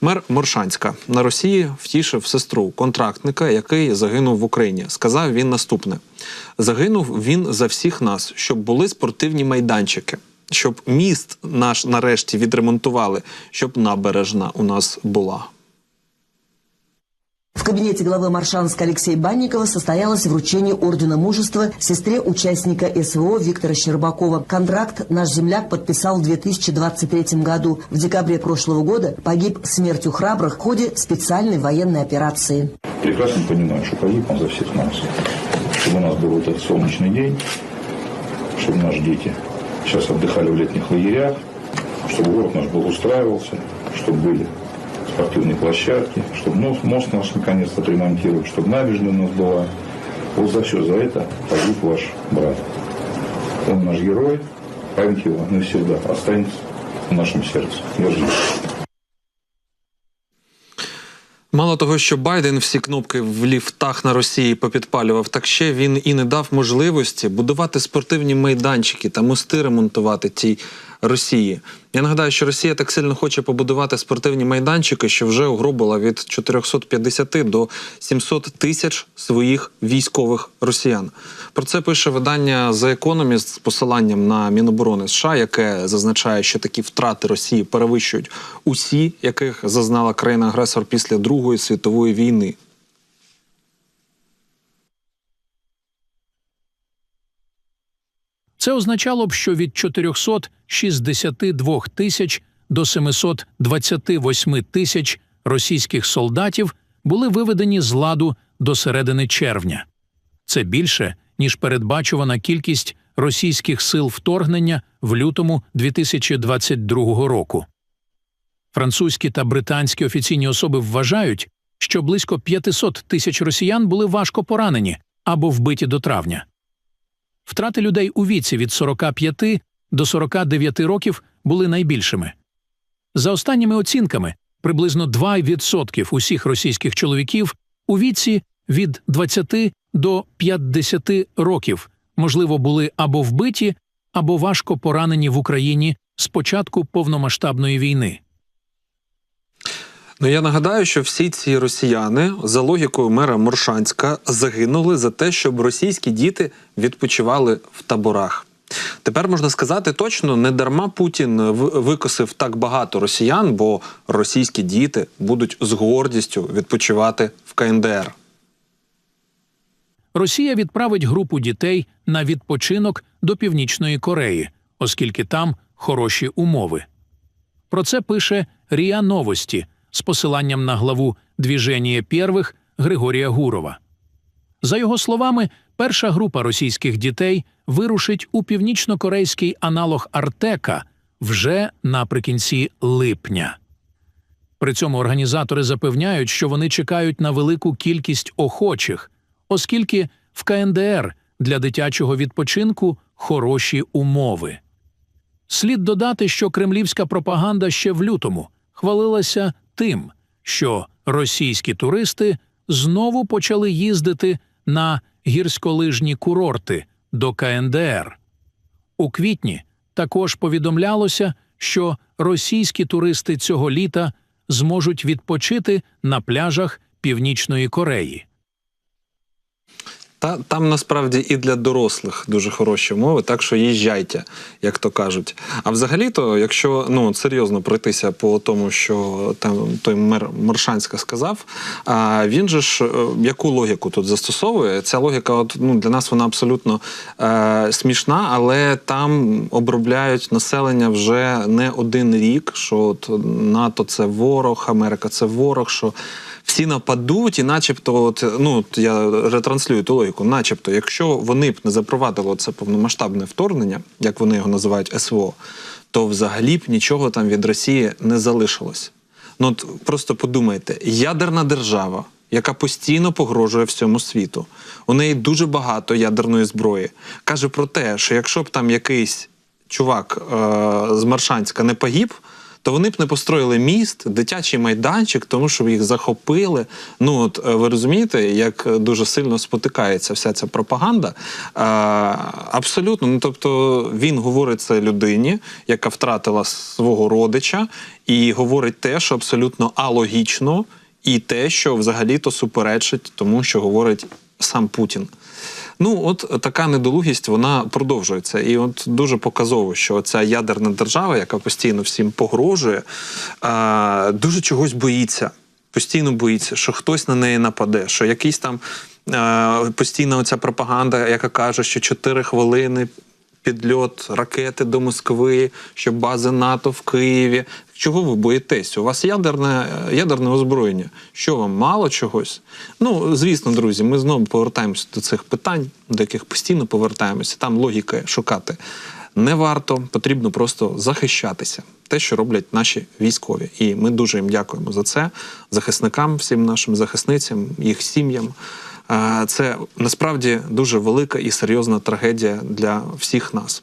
Мер Моршанська на Росії втішив сестру контрактника, який загинув в Україні. Сказав він наступне: загинув він за всіх нас, щоб були спортивні майданчики, щоб міст наш нарешті відремонтували, щоб набережна у нас була. В кабинете главы Маршанска Алексея Банникова состоялось вручение Ордена Мужества сестре участника СВО Виктора Щербакова. Контракт наш земляк подписал в 2023 году. В декабре прошлого года погиб смертью храбрых в ходе специальной военной операции. прекрасно понимаю, что погиб он за всех нас. Чтобы у нас был этот солнечный день, чтобы наши дети сейчас отдыхали в летних лагерях, чтобы город наш был устраивался, чтобы были спортивные площадки, чтобы мост, мост наш наконец-то отремонтировали, чтобы набережная у нас была. Вот за все за это погиб ваш брат. Он наш герой, память его навсегда останется в нашем сердце. Я жив. Мало того, що Байден всі кнопки в ліфтах на Росії попідпалював, так ще він і не дав можливості будувати спортивні майданчики та мости ремонтувати тій Росії. Я нагадаю, що Росія так сильно хоче побудувати спортивні майданчики, що вже угробила від 450 до 700 тисяч своїх військових росіян. Про це пише видання The Economist з посиланням на Міноборони США, яке зазначає, що такі втрати Росії перевищують усі, яких зазнала країна-агресор після Другої світової війни. Це означало б, що від 462 тисяч до 728 тисяч російських солдатів були виведені з ладу до середини червня. Це більше, ніж передбачувана кількість російських сил вторгнення в лютому 2022 року. Французькі та британські офіційні особи вважають, що близько 500 тисяч росіян були важко поранені або вбиті до травня. Втрати людей у віці від 45 до 49 років були найбільшими. За останніми оцінками, приблизно 2% усіх російських чоловіків у віці від 20 до 50 років, можливо, були або вбиті, або важко поранені в Україні з початку повномасштабної війни. Ну я нагадаю, що всі ці росіяни за логікою мера Моршанська загинули за те, щоб російські діти відпочивали в таборах. Тепер можна сказати точно, не дарма Путін викосив так багато росіян, бо російські діти будуть з гордістю відпочивати в КНДР. Росія відправить групу дітей на відпочинок до Північної Кореї, оскільки там хороші умови. Про це пише Ріа Новості з посиланням на главу «Двіження Первих» Григорія Гурова. За його словами, перша група російських дітей вирушить у північно-корейський аналог Артека вже наприкінці липня. При цьому організатори запевняють, що вони чекають на велику кількість охочих, оскільки в КНДР для дитячого відпочинку хороші умови. Слід додати, що кремлівська пропаганда ще в лютому хвалилася тим, що російські туристи знову почали їздити на гірськолижні курорти до КНДР. У квітні також повідомлялося, що російські туристи цього літа зможуть відпочити на пляжах Північної Кореї. Та там насправді і для дорослих дуже хороші умови, так що їжджайте, як то кажуть. А взагалі-то, якщо ну серйозно пройтися по тому, що там той мер Маршанська сказав, а він же ж е, яку логіку тут застосовує? Ця логіка, от ну для нас вона абсолютно е, смішна, але там обробляють населення вже не один рік. Що от НАТО це ворог, Америка це ворог. що всі нападуть, і начебто, от, ну я ретранслюю ту логіку, начебто, якщо вони б не запровадили це повномасштабне вторгнення, як вони його називають СВО, то взагалі б нічого там від Росії не залишилось. Ну от просто подумайте, ядерна держава, яка постійно погрожує всьому світу, у неї дуже багато ядерної зброї, каже про те, що якщо б там якийсь чувак е- з Маршанська не погиб, то вони б не построїли міст, дитячий майданчик, тому що їх захопили. Ну от е, ви розумієте, як дуже сильно спотикається вся ця пропаганда. Е, абсолютно, ну тобто він говорить це людині, яка втратила свого родича, і говорить те, що абсолютно алогічно, і те, що взагалі-то суперечить тому, що говорить сам Путін. Ну, от така недолугість вона продовжується. І от дуже показово, що ця ядерна держава, яка постійно всім погрожує, дуже чогось боїться. Постійно боїться, що хтось на неї нападе, що якийсь там постійна оця пропаганда, яка каже, що 4 хвилини підльот ракети до Москви, що бази НАТО в Києві. Чого ви боїтесь? У вас ядерне, ядерне озброєння. Що вам мало чогось? Ну, звісно, друзі, ми знову повертаємося до цих питань, до яких постійно повертаємося. Там логіки шукати не варто, потрібно просто захищатися. Те, що роблять наші військові. І ми дуже їм дякуємо за це, захисникам, всім нашим захисницям, їх сім'ям. Це насправді дуже велика і серйозна трагедія для всіх нас.